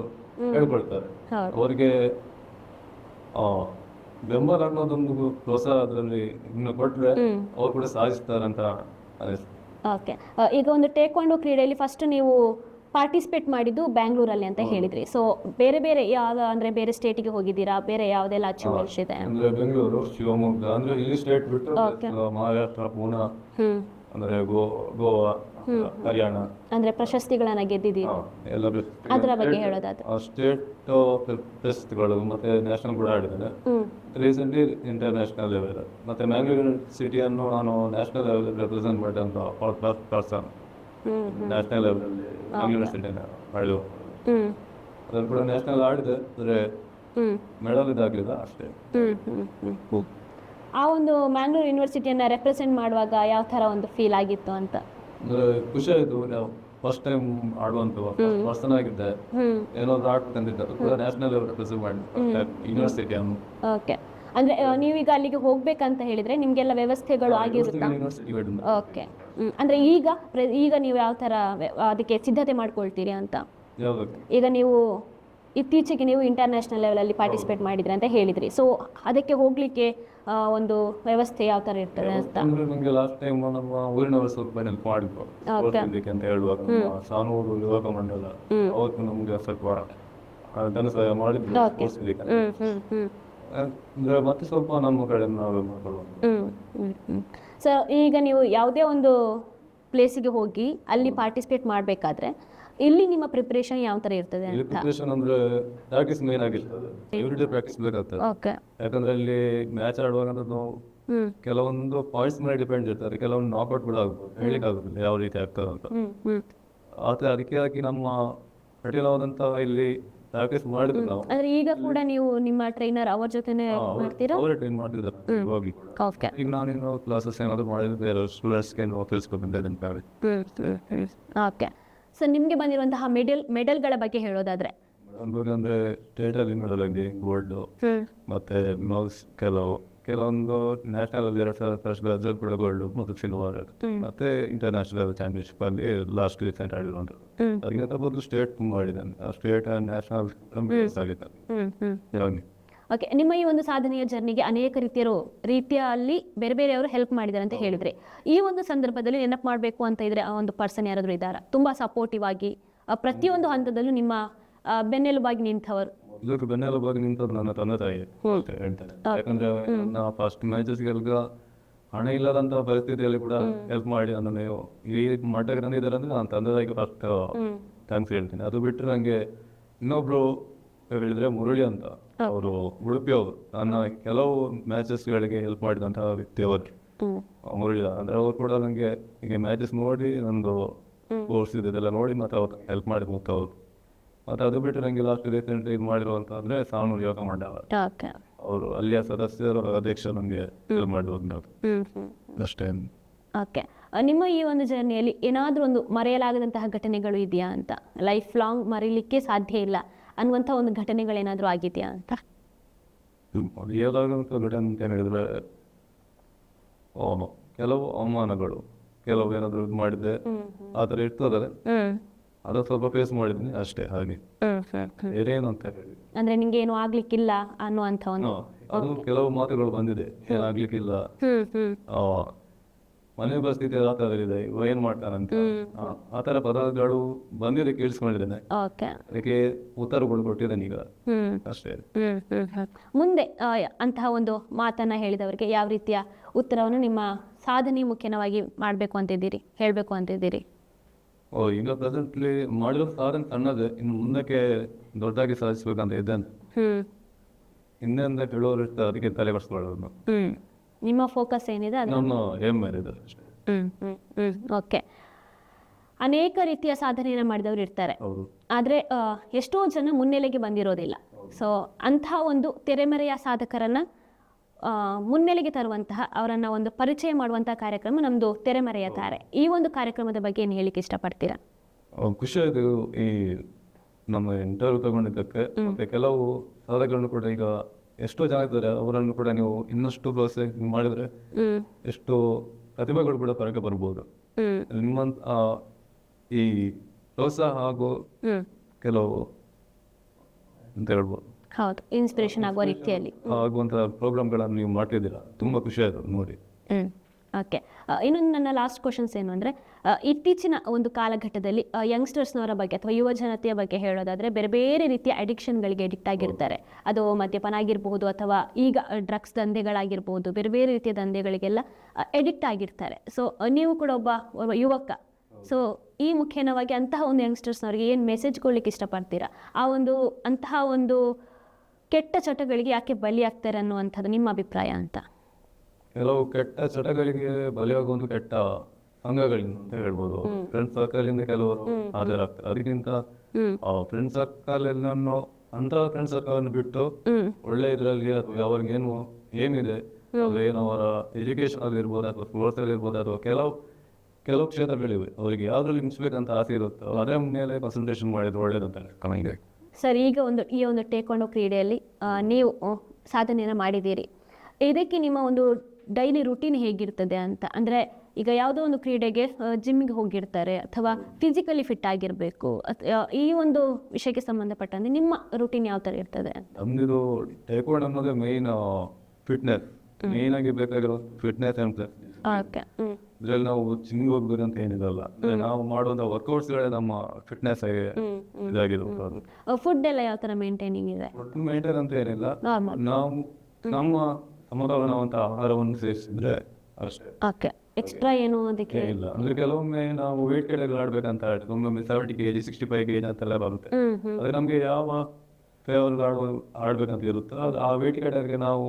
ಹೇಳ್ಕೊಳ್ತಾರೆ. ಅವ್ರಿಗೆ ಅವರಿಗೆ ಆ ಬೆಂಬಲ ಅನ್ನೋದೊಂದು ಪ್ರೋತ್ಸಾಹ ಅದರಲ್ಲಿ ಇನ್ನು ಕೊಟ್ರೆ ಹ್ಮ್. ಅವ್ರು ಕೂಡ ಸಾಧಿಸ್ತಾರಂತ ಅನಿಸ್ತು ಓಕೆ. ಈಗ ಒಂದು ಟೇಕ್ವಾಂಡೋ ಕ್ರೀಡೆಯಲ್ಲಿ ಫಸ್ಟ್ ನೀವು ಪಾರ್ಟಿಸಿಪೇಟ್ ಮಾಡಿದ್ದು ಬ್ಯಾಂಗ್ಳೂರಲ್ಲಿ ಅಂತ ಹೇಳಿದ್ರಿ. ಸೊ ಬೇರೆ ಬೇರೆ ಯಾವ ಅಂದ್ರೆ ಬೇರೆ ಸ್ಟೇಟಿಗೆ ಹೋಗಿದ್ದೀರಾ? ಬೇರೆ ಯಾವುದೆಲ್ಲ ಅಚೀವ್ಮೆಂಟ್ಸ್ ಇದೆ? ಅಂದ್ರೆ ಬೆಂಗಳೂರು ಶಿವಮೊಗ್ಗ ಅಂದ್ರೆ ಇಲ್ಲಿ ಸ್ಟೇಟ್ ಬಿಟ್ಟು ಮಹಾರಾಷ್ಟ್ರ ಪೂನಾ ಅಂದ್ರೆ ಗೋ ಗೋವಾ. ಹರಿಯಾಣ. ಅಂದ್ರೆ ಪ್ರಶಸ್ತಿಗಳನ್ನ ಗೆದ್ದಿದ್ದೀರಿ. ಎಲ್ಲರೂ ಅದರ ಬಗ್ಗೆ ಹೇಳೋದಾದ್ರೆ. ಸ್ಟೇಟ್ ಪ್ರಶಸ್ತಿಗಳು ಮತ್ತೆ ನ್ಯಾಷನಲ್ ಕೂಡ ಆಡಿದ್ದೇನೆ ರೀಸೆಂಟ್ಲಿ ಇಂಟರ್ನ್ಯಾಷನಲ್ ಲೆವೆಲ್ ಮತ್ತೆ ಮ್ಯಾಂಗ್ಳೂರ್ ಸಿಟಿಯನ್ನು ನಾನು ನ್ಯಾಷನಲ್ ಲೆವೆಲ್ ರೆಪ್ರೆಸೆಂಟ್ ಮಾಡಿದಂತ person hmm national level Mangalore ಸಿಟಿನ ಆಡಿದ್ರು. ಅದ್ರಲ್ಲಿ ಕೂಡ ನ್ಯಾಷನಲ್ ಆಡಿದೆ. ಅಂದ್ರೆ ಮೆಡಲ್ ಇದಾಗಲಿಲ್ಲ ಅಷ್ಟೇ. ಆ ಒಂದು ಮ್ಯಾಂಗ್ಳೂರ್ ಯೂನಿವರ್ಸಿಟಿಯನ್ನ ರೆಪ್ರೆಸೆಂಟ್ ಮಾಡುವಾಗ ಯಾವ ಥರ ಒಂದು ಫೀಲ್ ಆಗಿತ್ತು ಅಂತ? ಅಂದ್ರೆ ಖುಷಿ ಆಯ್ತು ನಾವು ಫಸ್ಟ್ ಟೈಮ್ ಆಡುವಂತ ಪರ್ಸನ್ ಆಗಿದ್ದೆ ಏನೋ ಆಟ ತಂದಿದ್ದೆ ನ್ಯಾಷನಲ್ ಲೆವೆಲ್ ರೆಪ್ರೆಸೆಂಟ್ ಮಾಡಿ ಯೂನಿವರ್ಸಿಟಿಯನ್ನು ಓಕೆ ಅಂದ್ರೆ ನೀವೀಗ ಅಲ್ಲಿಗೆ ಹೋಗ್ಬೇಕಂತ ಹೇಳಿದ್ರೆ ನಿಮ್ಗೆಲ್ಲ ವ್ಯವಸ್ಥೆಗಳು ಆಗಿರುತ್ತಾ? ಯೂನಿವರ್ಸಿಟಿ ಓಕೆ ಅಂದ್ರೆ ಈಗ ಈಗ ನೀವು ಯಾವ ತರ ಅದಕ್ಕೆ ಸಿದ್ಧತೆ ಮಾಡ್ಕೊಳ್ತೀರಿ ಅಂತ? ಈಗ ನೀವು ಇತ್ತೀಚೆಗೆ ನೀವು ಇಂಟರ್ನ್ಯಾಷನಲ್ ಲೆವೆಲಲ್ಲಿ ಪಾರ್ಟಿಸಿಪೇಟ್ ಮಾಡಿದ್ರಿ ಅಂತ ಹೇಳಿದ್ರಿ. ಸೊ ಅದಕ್ಕೆ ಹೋಗ್ಲಿಕ್ಕೆ ಒಂದು ವ್ಯವಸ್ಥೆ ಯಾವ ತರ ಇರ್ತದೆ ಅಂತ. ಅಂದ್ರೆ ನಂಗೆ ಲಾಸ್ಟ್ ಟೈಮ್ ನಮ್ಮ ಊರಿನವರು ಸ್ವಲ್ಪ ನೆನಪು ಮಾಡಿದ್ರು. ಓದ್ತಿದ್ದಕ್ಕೆ ಅಂತ ಹೇಳುವಾಗ ನಮ್ಮ ಸಾನೂರು ಯುವಕ ಮಂಡಲ. ಅವತ್ತು ನಮ್ಗೆ ಸ್ವಲ್ಪ ಧನ ಸಹಾಯ ಮಾಡಿದ್ರು. ಓದಿಸ್ಲಿಕ್ಕೆ. ಅಂದ್ರೆ ಮತ್ತೆ ಸ್ವಲ್ಪ ನಮ್ಮ ಕಡೆ ನಾವು ಮಾಡ್ಕೊಳ್ಳೋದು ಹ್ಮ್ ಹ್ಮ್ ಹ್ಮ್. ಸೊ ಈಗ ನೀವು ಯಾವುದೇ ಒಂದು ಪ್ಲೇಸಿಗೆ ಹೋಗಿ ಅಲ್ಲಿ ಪಾರ್ಟಿಸಿಪೇಟ್ ಮಾಡಬೇಕಾದ್ರೆ ಇಲ್ಲಿ ನಿಮ್ಮ ಪ್ರಿಪರೇಷನ್ ಯಾವ ತರ ಇರ್ತದೆ ಇಲ್ಲಿ ಅಂತ. ಪ್ರಿಪರೇಷನ್ ಅಂದ್ರೆ ಪ್ರಾಕ್ಟೀಸ್ ಮೇನ್ ಆಗಿರ್ತದೆ ಎವ್ರಿ ಡೇ ಪ್ರಾಕ್ಟೀಸ್ ಬೇಕಾಗ್ತದೆ. ಓಕೆ ಯಾಕಂದ್ರೆ ಅಲ್ಲಿ ಮ್ಯಾಚ್ ಆಡುವಾಗ ನಾವು ಹ್ಮ್. ಕೆಲವೊಂದು ಪಾಯಿಂಟ್ಸ್ ಮೇಲೆ ಡಿಪೆಂಡ್ ಇರ್ತದೆ ಕೆಲವೊಂದು ನಾಕ್ಔಟ್ ಕೂಡ ಆಗ್ಬೋದು ಹೇಳಿಕ್ ಆಗುದಿಲ್ಲ ಯಾವ ರೀತಿ ಆಗ್ತದೆ ಅಂತ. ಹ್ಮ್ ಹ್ಮ್. ಆದ್ರೆ ಅದಕ್ಕಾಗಿ ನಮ್ಮ ಕಠಿಣವಾದಂತ ಇಲ್ಲಿ ಪ್ರಾಕ್ಟೀಸ್ ಮಾಡಿದ್ರು ನಾವು ಅಂದ್ರೆ ಈಗ ಕೂಡ ನೀವು ನಿಮ್ಮ ಟ್ರೈನರ್ ಅವರ ಜೊತೆನೆ ಮಾಡ್ತೀರಾ? ಅವರೇ ಟ್ರೈನ್ ಮಾಡ್ತಿದ್ದಾರೆ ಹೋಗಿ ಓಕೆ ಈಗ ನಾನೇನು ಕ್ಲಾಸಸ್ ಏನಾದ್ರು ಮಾಡಿದ್ರೆ ಬೇರೆ ಸ್ಟೂಡೆಂಟ್ಸ್ಗೆ ಹೇಳಿ ಓಕೆ ಸೊ ನಿಮಗೆ ಬಂದಿರುವಂತಹ ಮೆಡಲ್ ಮೆಡಲ್ಗಳ ಬಗ್ಗೆ ಹೇಳೋದಾದ್ರೆ? ಅಂದ್ರೆ ಸ್ಟೇಟಲ್ಲಿ ಮೆಡಲ್ ಆಗಿ ಗೋಲ್ಡ್ ಮತ್ತೆ ಮೌಸ್ ಕೆಲವು ಕೆಲವೊಂದು ನ್ಯಾಷನಲ್ ಅಲ್ಲಿ ಎರಡು ಸಾವಿರ ಫಸ್ಟ್ ಅದ್ರಲ್ಲಿ ಕೂಡ ಗೋಲ್ಡ್ ಮತ್ತು ಸಿಲ್ವರ್ ಮತ್ತೆ ಇಂಟರ್ನ್ಯಾಷನಲ್ ಚಾಂಪಿಯನ್ಶಿಪ್ ಅಲ್ಲಿ ಲಾಸ್ಟ್ ರೀಸೆಂಟ್ ಆಡಿರುವಂತ ಅದಕ್ಕಿಂತ ಮೊದಲು ಸ್ಟೇಟ್ ಮಾಡಿದ್ದಾನೆ ಆ ಸ್ಟೇಟ್ ನ್ಯಾಷನಲ್ ಆಗಿದ್ದಾನೆ ಓಕೆ ನಿಮ್ಮ ಈ ಒಂದು ಸಾಧನೆಯ ಜರ್ನಿಗೆ ಅನೇಕ ರೀತಿಯರು ರೀತಿಯಲ್ಲಿ ಬೇರೆ ಬೇರೆಯವರು ಹೆಲ್ಪ್ ಮಾಡಿದ್ದಾರೆ ಅಂತ ಹೇಳಿದ್ರೆ. ಈ ಒಂದು ಸಂದರ್ಭದಲ್ಲಿ ನೆನಪು ಮಾಡಬೇಕು ಅಂತ ಇದ್ರೆ ಆ ಒಂದು ಪರ್ಸನ್ ಯಾರಾದರೂ ಇದ್ದಾರಾ? ತುಂಬಾ ಸಪೋರ್ಟಿವ್ ಆಗಿ ಪ್ರತಿಯೊಂದು ಹಂತದಲ್ಲೂ ನಿಮ್ಮ ಬೆನ್ನೆಲುಬಾಗಿ ನಿಂತವರು. ಇದಕ್ಕೆ ಬೆನ್ನೆಲುಬಾಗಿ ನಿಂತದ್ದು ನನ್ನ ತಂದೆ ತಾಯಿ ಹೇಳ್ತಾರೆ. ಯಾಕಂದ್ರೆ ನನ್ನ ಫಸ್ಟ್ ಹಣ ಇಲ್ಲದಂತ ಪರಿಸ್ಥಿತಿಯಲ್ಲಿ ಕೂಡ ಹೆಲ್ಪ್ ಮಾಡಿ ನನ್ನ ಈ ಮಟ್ಟಕ್ಕೆ ತಂದಿದ್ದಾರೆ ಅಂದ್ರೆ ನಾನು ತಂದೆ ತಾಯಿಗೆ ಫಸ್ಟ್ ಥ್ಯಾಂಕ್ಸ್ ಹೇಳ್ತೀನಿ. ಅದು ಬಿಟ್ಟರೆ ನಂಗೆ ಇನ್ನೊಬ್ರು ಹೇಳಿದ್ರೆ ಮುರಳಿ ಅಂತ. ಅವರು ಉಡುಪಿ ಅವರು. ನನ್ನ ಕೆಲವು ಮ್ಯಾಚಸ್ಗಳಿಗೆ ಹೆಲ್ಪ್ ಮಾಡಿದಂತಹ ವ್ಯಕ್ತಿ ಅವರು. ಮುರಳಿ ಅಂದ್ರೆ ಅವ್ರು ಕೂಡ ನನಗೆ ಈಗ ಮ್ಯಾಚಸ್ ನೋಡಿ ನಂದು ಕೋರ್ಸ್ ಇದೆಲ್ಲ ನೋಡಿ ಮತ್ತೆ ಅವ್ರು ಹೆಲ್ಪ್ ಮಾಡಿ ಹೋಗ್ತಾ ಅವ್ರು. ಮತ್ತೆ ಅದು ಬಿಟ್ಟು ನನಗೆ ಲಾಸ್ಟ್ ರೀಸೆಂಟ್ ಇದು ಮಾಡಿರುವಂತ ಅಂದ್ರೆ ಸಾವನೂರು ಯೋಗ ಮಂಡಲ ಓಕೆ. ಅವರು ಅಲ್ಲಿಯ ಸದಸ್ಯರು ಅಧ್ಯಕ್ಷ ನನಗೆ ಹೆಲ್ಪ್ ಹ್ಮ್ ಅಷ್ಟೇ. ಓಕೆ. ನಿಮ್ಮ ಈ ಒಂದು ಜರ್ನಿಯಲ್ಲಿ ಏನಾದರೂ ಒಂದು ಮರೆಯಲಾಗದಂತಹ ಘಟನೆಗಳು ಇದೆಯಾ ಅಂತ? ಲೈಫ್ ಲಾಂಗ್ ಮರೀಲಿಕ್ಕೆ ಸಾಧ್ಯ ಇಲ್ಲ. ಅನ್ನುವಂಥ ಒಂದು ಘಟನೆಗಳೇನಾದರೂ ಆಗಿದೆಯಾ ಅಂತ? ಏದಾದಂತ ಘಟನೆ ಅಂತ ಏನ್ ಹೇಳಿದ್ರೆ ಅವನು ಕೆಲವು ಅವಮಾನಗಳು ಕೆಲವು ಏನಾದ್ರು ಇದು ಮಾಡಿದ್ರೆ ಆ ಥರ ಇರ್ತದೆ. ಅದು ಸ್ವಲ್ಪ ಫೇಸ್ ಮಾಡಿದ್ನಿ ಅಷ್ಟೇ ಹಾಗೆ. ಹ್ಮ್ ಹ್ಮ್ ಹ್ಮ್. ಬೇರೆ ಏನು ಅಂತ ಹೇಳಿ. ಅಂದ್ರೆ ನಿಂಗೆ ಏನು ಆಗ್ಲಿಕ್ಕಿಲ್ಲ ಅನ್ನುವಂತ ಒಂದು ಅದು ಕೆಲವು ಮಾತುಗಳು ಬಂದಿದೆ ಏನಾಗ್ಲಿಕ್ಕಿಲ್ಲ ಮನೆ ಪರಿಸ್ಥಿತಿ ಆ ಥರ ಇದೆ ಇವ ಏನ್ ಮಾಡ್ತಾನಂತ ಆ, ಆ ಥರ ಪದಗಳು ಬಂದಿದೆ ಕೇಳಿಸ್ಕೊಂಡಿದ್ದೇನೆ. ಓಕೆ. ಅದಕ್ಕೆ ಉತ್ತರಗಳು ಕೊಟ್ಟಿದ್ದೇನೆ ಈಗ. ಹ್ಮ್. ಅಷ್ಟೇ. ಹ್ಮ್ ಹ್ಮ್ ಹ್ಮ್. ಮುಂದೆ ಆ, ಅಂತಹ ಒಂದು ಮಾತನ್ನ ಹೇಳಿದವರಿಗೆ ಯಾವ ರೀತಿಯ ಉತ್ತರವನ್ನು ನಿಮ್ಮ ಸಾಧನೆ ಮುಖ್ಯವಾಗಿ ಮಾಡಬೇಕು ಅಂತಿದ್ದೀರಿ ಹೇಳಬೇಕು ಅಂತಿದ್ದೀರಿ? ಓ ಈಗ ಪ್ರೆಸೆಂಟ್ಲಿ ಮಾಡಿರೋ ಸಾಧನೆ ಸಣ್ಣದೆ ಇನ್ನು ಮುಂದಕ್ಕೆ ದೊಡ್ಡದಾಗಿ ಸಾಧಿಸ್ಬೇಕಂತ ಇದ್ದೇನೆ. ಹ್ಮ್. ಹೇಳೋರು ಇರ್ತಾರೆ ಅದಕ್ಕೆ ತಲೆ ಬರ್ಸ್ಕೊಳ್ಳೋದು ಹ್ಮ್. ನಿಮ್ಮ ಫೋಕಸ್ ಏನಿದೆ ಅದು ಏಮ್ ಅಷ್ಟೇ ಓಕೆ ಅನೇಕ ರೀತಿಯ ಸಾಧನೆಯನ್ನು ಮಾಡಿದವರು ಇರ್ತಾರೆ. ಆದ್ರೆ ಆದರೆ ಎಷ್ಟೋ ಜನ ಮುನ್ನೆಲೆಗೆ ಬಂದಿರೋದಿಲ್ಲ. ಸೊ ಅಂತ ಒಂದು ತೆರೆಮರೆಯ ಸಾಧಕರನ್ನ ಮುನ್ನೆಲೆಗೆ ತರುವಂತಹ ಅವರನ್ನ ಒಂದು ಪರಿಚಯ ಮಾಡುವಂತಹ ಕಾರ್ಯಕ್ರಮ ನಮ್ಮದು ತೆರೆಮರೆಯ ತಾರೆ. ಈ ಒಂದು ಕಾರ್ಯಕ್ರಮದ ಬಗ್ಗೆ ಏನು ಹೇಳಿಕ್ಕೆ ಇಷ್ಟಪಡ್ತೀರಾ? ಅಹ್ ಖುಷಿ ಆಯ್ತು. ಈ ನಮ್ಮ ಇಂಟರ್ವ್ಯೂ ತಗೊಂಡಿದ್ದಕ್ಕೆ. ಮತ್ತೆ ಕೆಲವು ಸಾಧಕರನ್ನು ಕೂಡ ಈಗ ಎಷ್ಟೋ ಜನ ಇದ್ದಾರೆ ಅವರನ್ನು ಕೂಡ ನೀವು ಇನ್ನಷ್ಟು ಪ್ರೋತ್ಸಾಹ ಮಾಡಿದ್ರೆ ಎಷ್ಟೋ ಪ್ರತಿಭೆಗಳು ಕೂಡ ಹೊರಗೆ ಬರ್ಬೋದು. ನಿಮ್ಮ ಈ ಪ್ರೋತ್ಸಾಹ ಹಾಗೂ ಕೆಲವು ಅಂತ ಹೇಳ್ಬೋದು. ಹೌದು ಇನ್ಸ್ಪಿರೇಷನ್ ಆಗುವ ರೀತಿಯಲ್ಲಿ. ಆಗುವಂತಹ ಪ್ರೋಗ್ರಾಮ್ಗಳನ್ನು ನೀವು ಮಾಡ್ತಿದ್ದೀರಾ? ತುಂಬಾ ಖುಷಿ ಆಯ್ತು ನೋಡಿ. ಓಕೆ ಇನ್ನೊಂದು ನನ್ನ ಲಾಸ್ಟ್ ಕ್ವಶನ್ಸ್ ಏನು ಅಂದರೆ ಇತ್ತೀಚಿನ ಒಂದು ಕಾಲಘಟ್ಟದಲ್ಲಿ ಯಂಗ್ಸ್ಟರ್ಸ್ನವರ ಬಗ್ಗೆ ಅಥವಾ ಯುವ ಜನತೆಯ ಬಗ್ಗೆ ಹೇಳೋದಾದರೆ ಬೇರೆ ಬೇರೆ ರೀತಿಯ ಅಡಿಕ್ಷನ್ಗಳಿಗೆ ಅಡಿಕ್ಟ್ ಆಗಿರ್ತಾರೆ. ಅದು ಮದ್ಯಪಾನ ಆಗಿರಬಹುದು ಅಥವಾ ಈಗ ಡ್ರಗ್ಸ್ ದಂಧೆಗಳಾಗಿರ್ಬೋದು ಬೇರೆ ಬೇರೆ ರೀತಿಯ ದಂಧೆಗಳಿಗೆಲ್ಲ ಎಡಿಕ್ಟ್ ಆಗಿರ್ತಾರೆ. ಸೊ ನೀವು ಕೂಡ ಒಬ್ಬ ಒಬ್ಬ ಯುವಕ. ಸೊ ಈ ಮುಖೇನವಾಗಿ ಅಂತಹ ಒಂದು ಯಂಗ್ಸ್ಟರ್ಸ್ನವರಿಗೆ ಏನು ಮೆಸೇಜ್ ಕೊಡ್ಲಿಕ್ಕೆ ಇಷ್ಟಪಡ್ತೀರಾ? ಆ ಒಂದು ಅಂತಹ ಒಂದು ಕೆಟ್ಟ ಚಟಗಳಿಗೆ ಯಾಕೆ ಬಲಿಯಾಗ್ತಾರೆ ಅನ್ನುವಂಥದ್ದು ನಿಮ್ಮ ಅಭಿಪ್ರಾಯ ಅಂತ. ಕೆಲವು ಕೆಟ್ಟ ಚಟಗಳಿಗೆ ಬಲಿಯಾಗುವಂತ ಒಂದು ಕೆಟ್ಟ ಅಂಗಗಳಿಂದ ಅಂತ ಹೇಳ್ಬೋದು. ಫ್ರೆಂಡ್ ಸರ್ಕಲ್ ಇಂದ ಕೆಲವರು ಹಾಜರಾಗ್ತಾರೆ. ಅದಕ್ಕಿಂತ. ಫ್ರೆಂಡ್ ಸರ್ಕಲ್ ಎಲ್ಲನ್ನು ಅಂತ ಫ್ರೆಂಡ್ ಸರ್ಕಲ್ ಅನ್ನು ಬಿಟ್ಟು ಒಳ್ಳೆ ಇದರಲ್ಲಿ ಅಥವಾ ಅವ್ರಿಗೇನು ಏನಿದೆ ಏನೋ ಅವರ ಎಜುಕೇಶನ್ ಅಲ್ಲಿ ಇರ್ಬೋದು ಅಥವಾ ಸ್ಪೋರ್ಟ್ಸ್ ಅಲ್ಲಿ ಇರ್ಬೋದು ಅಥವಾ ಕೆಲವು ಕೆಲವು ಕ್ಷೇತ್ರಗಳಿವೆ. ಅವರಿಗೆ ಯಾವ್ದ್ರಲ್ಲಿ ನಿಲ್ಸ್ಬೇಕಂತ ಆಸೆ ಇರುತ್ತೋ ಅದರ ಮೇಲೆ ಕಾನ್ಸಂಟ್ರೇಷನ್ ಮಾಡಿದ್ರೆ ಒಳ್ಳೇದಂತ ಕಮೆಂಟ್ ಸರ್ ಈಗ ಒಂದು ಈ ಒಂದು ಟೇಕೊಂಡು ಕ್ರೀಡೆಯಲ್ಲಿ ನೀವು ಸಾಧನೆಯನ್ನು ಮಾಡಿದ್ದೀರಿ. ಇದಕ್ಕೆ ನಿಮ್ಮ ಒಂದು ಡೈಲಿ ರುಟೀನ್ ಹೇಗಿರ್ತದೆ ಅಂತ. ಅಂದರೆ ಈಗ ಯಾವುದೋ ಒಂದು ಕ್ರೀಡೆಗೆ ಜಿಮ್ಮಿಗೆ ಹೋಗಿರ್ತಾರೆ ಅಥವಾ ಫಿಸಿಕಲಿ ಫಿಟ್ ಆಗಿರಬೇಕು. ಈ ಒಂದು ವಿಷಯಕ್ಕೆ ಸಂಬಂಧಪಟ್ಟಂತೆ ನಿಮ್ಮ ರುಟೀನ್ ಯಾವ ಥರ ಇರ್ತದೆ ಅಂತ. ನಮ್ದಿದು ಟೈಕೋಡ್ ಅನ್ನೋದೇ ಮೈನ್ ಫಿಟ್ನೆಸ್ ಮೇನ್ ಆಗಿ ಬೇಕಾಗಿರೋ ಫಿಟ್ನೆಸ್ ಅಂತ ಓಕೆ ಇದ್ರಲ್ಲಿ ನಾವು ಜಿಮ್ಗೆ ಅಂತ ಏನಿರಲ್ಲ. ನಾವು ಮಾಡುವಂತ ವರ್ಕೌಟ್ಸ್ಗಳೇ ನಮ್ಮ ಫಿಟ್ನೆಸ್ ಆಗಿ ಇದಾಗಿರುತ್ತೆ ಫುಡ್ ಎಲ್ಲ ಯಾವ ಥರ ಮೇಂಟೈನಿಂಗ್ ಇದೆ? ಮೇಂಟೈನ್ ಅಂತ ಏನಿಲ್ಲ. ನಾವು ನಮ್ಮ ಸಮತೋಲನವಂತ ಆಹಾರವನ್ನು ಸೇವಿಸಿದ್ರೆ ಅಷ್ಟೇ. ಓಕೆ ಎಕ್ಸ್ಟ್ರಾ ಏನು ಅದಕ್ಕೆ? ಇಲ್ಲ. ಅಂದ್ರೆ ಕೆಲವೊಮ್ಮೆ ನಾವು ವೇಟ್ ಕೆಳಗೆ ಆಡ್ಬೇಕಂತ ಆಡ್ತೀವಿ. ಒಮ್ಮೊಮ್ಮೆ seventy K G sixty five K G ಅಂತೆಲ್ಲ ಬರುತ್ತೆ ಅದೇ ನಮ್ಗೆ ಯಾವ ಫೇವರ್ ಆಡುವ ಆಡ್ಬೇಕಂತ ಇರುತ್ತೋ ಅದು ಆ ವೇಟ್ ಕೆಳಗೆ ನಾವು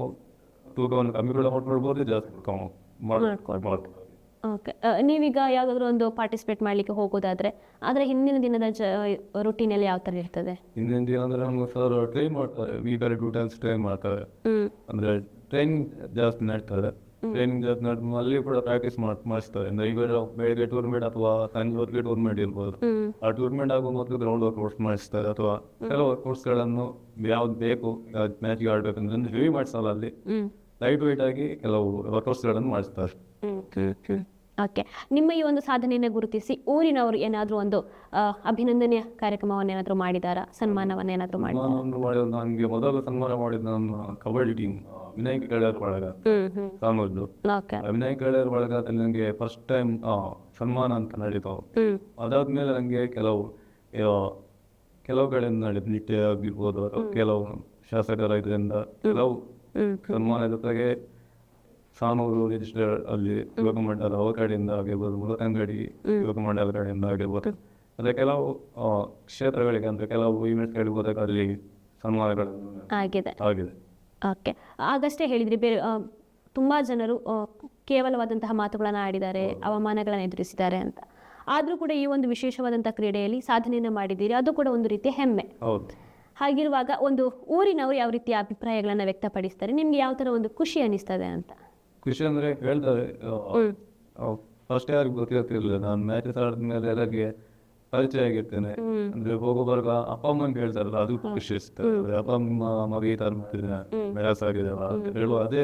ತೂಕವನ್ನು ಕಮ್ಮಿ ಕೂಡ ಮಾಡ್ಕೊಳ್ಬೋದು ಜಾಸ್ತಿ ಮಾಡ್ಕೊಳ್ಬೋದು. ಓಕೆ ನೀವೀಗ ಯಾವ್ದಾದ್ರು ಒಂದು ಪಾರ್ಟಿಸಿಪೇಟ್ ಮಾಡ್ಲಿಕ್ಕೆ ಹೋಗೋದಾದ್ರೆ ಆದ್ರೆ ಹಿಂದಿನ ದಿನದ ಜ ರುಟೀನಲ್ಲಿ ಯಾವ ತರ ಇರ್ತದೆ? ಹಿಂದಿನ ದಿನ ಅಂದ್ರೆ ನಮ್ಗೆ ಸರ್ ಟ್ರೈನ್ ಮಾಡ್ತಾರೆ. ವೀಕಲ್ಲಿ ಟೂ ಟೈಮ್ಸ್ ಟ್ರೈ ಮಾಡ್ತಾರೆ. ಅಂದ್ರೆ ಟ್ರೈನಿಂಗ್ ಜಾಸ್ತಿ ನಡ್ತಾರೆ ಟ್ರೈನಿಂಗ್ ಜಾಸ್ತಿ ನಡೆದು ಅಲ್ಲಿ ಕೂಡ ಪ್ರಾಕ್ಟೀಸ್ ಮಾಡ್ ಮಾಡಿಸ್ತಾರೆ. ಅಂದ್ರೆ ಈಗ ಬೆಳಿಗ್ಗೆ ಟೂರ್ನಮೆಂಟ್ ಅಥವಾ ಸಂಜೆ ಹೊತ್ತಿಗೆ ಟೂರ್ನಮೆಂಟ್ ಇರ್ಬೋದು. ಆ ಟೂರ್ನಮೆಂಟ್ ಆಗುವ ಮೊದಲು ಗ್ರೌಂಡ್ ವರ್ಕೌಟ್ಸ್ ಮಾಡಿಸ್ತಾರೆ. ಅಥವಾ ಕೆಲವು ವರ್ಕೌಟ್ಸ್ಗಳನ್ನು ಯಾವ್ದು ಬೇಕು ಮ್ಯಾಚ್ಗೆ ಆಡ್ಬೇಕಂದ್ರೆ ಹೆವಿ ಮಾಡಿಸಲ್ಲ ಅಲ್ಲಿ. ಲೈಟ್ ವೆಯ್ಟ್ ಆಗಿ ಕೆಲವು ವರ್ಕೌಟ್ಸ್ಗಳನ್ನು ಮಾಡಿಸ್ತಾರೆ. ಓಕೆ. ನಿಮ್ಮ ಈ ಒಂದು ಸಾಧನೆಯನ್ನು ಗುರುತಿಸಿ ಊರಿನವರು ಏನಾದರೂ ಒಂದು ಅಭಿನಂದನೆಯ ಕಾರ್ಯಕ್ರಮವನ್ನು ಏನಾದರೂ ಮಾಡಿದಾರಾ? ಸನ್ಮಾನವನ್ನು ಏನಾದರೂ ಮಾಡಿದ್ದಾರೆ ನನಗೆ ಮೊದಲು ಸನ್ಮಾನ ಮಾಡಿದ ನನ್ನ ಕಬಡ್ಡಿ ಟೀಮ್ ವಿನಾಯಕ ಗೆಳೆಯರ ಬಳಗ. ಓಕೆ. ವಿನಾಯಕ ಗೆಳೆಯರ ಬಳಗದಲ್ಲಿ ನನಗೆ ಫಸ್ಟ್ ಟೈಮ್ ಸನ್ಮಾನ ಅಂತ ನಡೀತು. ಅದಾದ್ಮೇಲೆ ನನಗೆ ಕೆಲವು ಕೆಲವುಗಳಿಂದ ಕೆಲವು ಕಡೆಯಿಂದ ನಡೆದು ನಿಟ್ಟೆ ಆಗಿರ್ಬೋದು ಕೆಲವು ಶಾಸಕರ ಇದರಿಂದ ಕೆಲವು ಸನ್ಮಾನ ಜೊತೆಗೆ ಸಾನೂರು ರಿಜಿಸ್ಟರ್ ಅಲ್ಲಿ ಯುವಕ ಮಂಡಲ ಅವರ ಕಡೆಯಿಂದ ಆಗಿರ್ಬೋದು ಮುಲತಂಗಡಿ ಯುವಕ ಮಂಡಲ ಕಡೆಯಿಂದ ಆಗಿರ್ಬೋದು. ಅದೇ ಕೆಲವು ಕ್ಷೇತ್ರಗಳಿಗೆ ಅಂದರೆ ಕೆಲವು ಇವೆಂಟ್ಗಳಿಗೆ ಹೋದಾಗ ಅಲ್ಲಿ ಸನ್ಮಾನಗಳು ಆಗಿದೆ. ಆಗಿದೆ. ಓಕೆ. ಆಗಷ್ಟೇ ಹೇಳಿದ್ರಿ ಬೇರೆ ತುಂಬ ಜನರು ಕೇವಲವಾದಂತಹ ಮಾತುಗಳನ್ನು ಆಡಿದ್ದಾರೆ ಅವಮಾನಗಳನ್ನು ಎದುರಿಸಿದ್ದಾರೆ ಅಂತ. ಆದರೂ ಕೂಡ ಈ ಒಂದು ವಿಶೇಷವಾದಂತಹ ಕ್ರೀಡೆಯಲ್ಲಿ ಸಾಧನೆಯನ್ನು ಮಾಡಿದ್ದೀರಿ ಅದು ಕೂಡ ಒಂದು ರೀತಿಯ ಹೆಮ್ಮೆ. ಹೌದು. ಹಾಗಿರುವಾಗ ಒಂದು ಊರಿನವರು ಯಾವ ರೀತಿಯ ಅಭಿಪ್ರಾಯಗಳನ್ನು ವ್ಯಕ್ತಪಡಿಸ್ತಾರೆ ನಿಮ್ಗೆ ಯಾವ ಥರ ಒಂದು ಖುಷಿ ಅನಿಸ್ತದೆ ಅಂತ? ಖುಷಿ ಅಂದ್ರೆ ಹೇಳ್ತಾರೆ. ಫಸ್ಟ್ ಯಾರಿಗೂ ಗೊತ್ತಿರ್ತಿರ್ಲಿಲ್ಲ ನಾನು ಮ್ಯಾಚಸ್ ಆಡಿದ್ಮೇಲೆ ಎಲ್ಲರಿಗೆ ಪರಿಚಯ ಆಗಿರ್ತೇನೆ. ಅಂದ್ರೆ ಹೋಗೋಬಾರ್ಗ ಅಪ್ಪ ಅಮ್ಮನ್ ಹೇಳ್ತಾರಲ್ಲ ಅದು ಖುಷಿ ಇರ್ತದೆ. ಅಪ್ಪ ಅಮ್ಮ ಮಗ ಈ ತರ ಮಾಡ್ತಿದ್ದಾನೆ ಹೇಳುವ ಅದೇ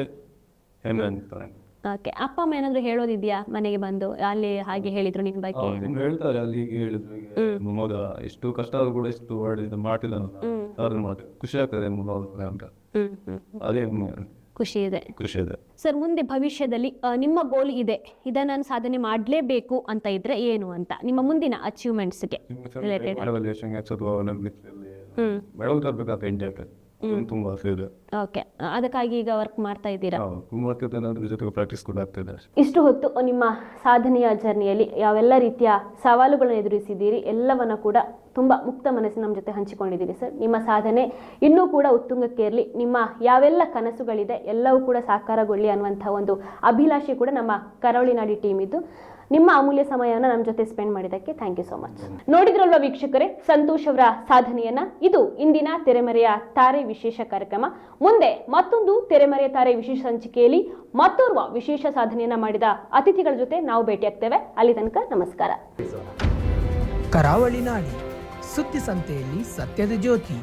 ಹೆಮ್ಮೆ ಅನ್ಸ್ತಾರೆ ಓಕೆ. ಅಪ್ಪ ಅಮ್ಮ ಏನಾದ್ರು ಹೇಳೋದಿದ್ಯಾ? ಮನೆಗೆ ಬಂದು ಅಲ್ಲಿ ಹಾಗೆ ಹೇಳಿದ್ರು ನಿಮ್ಮ ಬಗ್ಗೆ? ಹೇಳ್ತಾರೆ ಅಲ್ಲಿ ಹೀಗೆ ಹೇಳಿದ್ರು ಹೀಗೆ. ಮಗ ಎಷ್ಟು ಕಷ್ಟ ಆದ್ರೂ ಕೂಡ ಎಷ್ಟು ಒಳ್ಳೆ ಮಾಡ್ತಿದ್ದಾನಲ್ಲ. ಅದನ್ನ ಮಾಡ್ತಾರೆ. ಖುಷಿ ಆಗ್ತದೆ ಮಗ ಅಂತ. ಅದೇ ಹೆಮ್ಮೆ. ಅದೇ ಖುಷಿ ಇದೆ. ಖುಷಿ ಇದೆ. ಸರ್ ಮುಂದೆ ಭವಿಷ್ಯದಲ್ಲಿ ಆ, ನಿಮ್ಮ ಗೋಲ್ ಇದೆ. ಇದನ್ನ ನಾನು ಸಾಧನೆ ಮಾಡಲೇಬೇಕು ಅಂತ ಇದ್ರೆ ಏನು ಅಂತ? ನಿಮ್ಮ ಮುಂದಿನ ಅಚೀವ್ಮೆಂಟ್ಸ್ಗೆ ರಿಲೇಟೆಡ್ ಅಥವಾ ತರಬೇಕಂತ ಇಂಡಿಯಾಕ್ಕೆ ತುಂಬಾ ಇದೆ. ಓಕೆ ಅದಕ್ಕಾಗಿ ಈಗ ವರ್ಕ್ ಮಾಡ್ತಾ ಇದ್ದೀರಾ? ಅದ್ರ ಜೊತೆಗೆ ಪ್ರಾಕ್ಟೀಸ್ ಕೂಡ ಇಷ್ಟು ಹೊತ್ತು ನಿಮ್ಮ ಸಾಧನೆಯ ಜರ್ನಿಯಲ್ಲಿ ಯಾವೆಲ್ಲ ರೀತಿಯ ಸವಾಲುಗಳನ್ನು ಎದುರಿಸಿದ್ದೀರಿ ಎಲ್ಲವನ್ನ ಕೂಡ ತುಂಬಾ ಮುಕ್ತ ಮನಸ್ಸಿನ ನಮ್ಮ ಜೊತೆ ಹಂಚಿಕೊಂಡಿದ್ದೀರಿ ಸರ್ ನಿಮ್ಮ ಸಾಧನೆ ಇನ್ನೂ ಕೂಡ ಉತ್ತುಂಗಕ್ಕೆ ಇರಲಿ. ನಿಮ್ಮ ಯಾವೆಲ್ಲ ಕನಸುಗಳಿದೆ ಎಲ್ಲವೂ ಕೂಡ ಸಾಕಾರಗೊಳ್ಳಿ ಅನ್ನುವಂಥ ಒಂದು ಅಭಿಲಾಷೆ ಕೂಡ ನಮ್ಮ ಕರಾವಳಿ ನಾಡಿ ಟೀಮ್ ಇದ್ದು. ನಿಮ್ಮ ಅಮೂಲ್ಯ ಸಮಯವನ್ನು ನಮ್ಮ ಜೊತೆ ಸ್ಪೆಂಡ್ ಮಾಡಿದ್ದಕ್ಕೆ ಥ್ಯಾಂಕ್ ಯು ಸೊ ಮಚ್ ನೋಡಿದ್ರಲ್ವ ವೀಕ್ಷಕರೇ? ಸಂತೋಷ್ ಅವರ ಸಾಧನೆಯನ್ನ? ಇದು ಇಂದಿನ ತೆರೆಮರೆಯ ತಾರೆ ವಿಶೇಷ ಕಾರ್ಯಕ್ರಮ. ಮುಂದೆ ಮತ್ತೊಂದು ತೆರೆಮರೆಯ ತಾರೆ ವಿಶೇಷ ಸಂಚಿಕೆಯಲ್ಲಿ ಮತ್ತೋರ್ವ ವಿಶೇಷ ಸಾಧನೆಯನ್ನ ಮಾಡಿದ ಅತಿಥಿಗಳ ಜೊತೆ ನಾವು ಭೇಟಿಯಾಗ್ತೇವೆ ಅಲ್ಲಿ ತನಕ ನಮಸ್ಕಾರ. ಕರಾವಳಿ ನಾಡಿ ಸುದ್ದಿ ಸಂತೆಯಲ್ಲಿ ಸತ್ಯದ ಜ್ಯೋತಿ.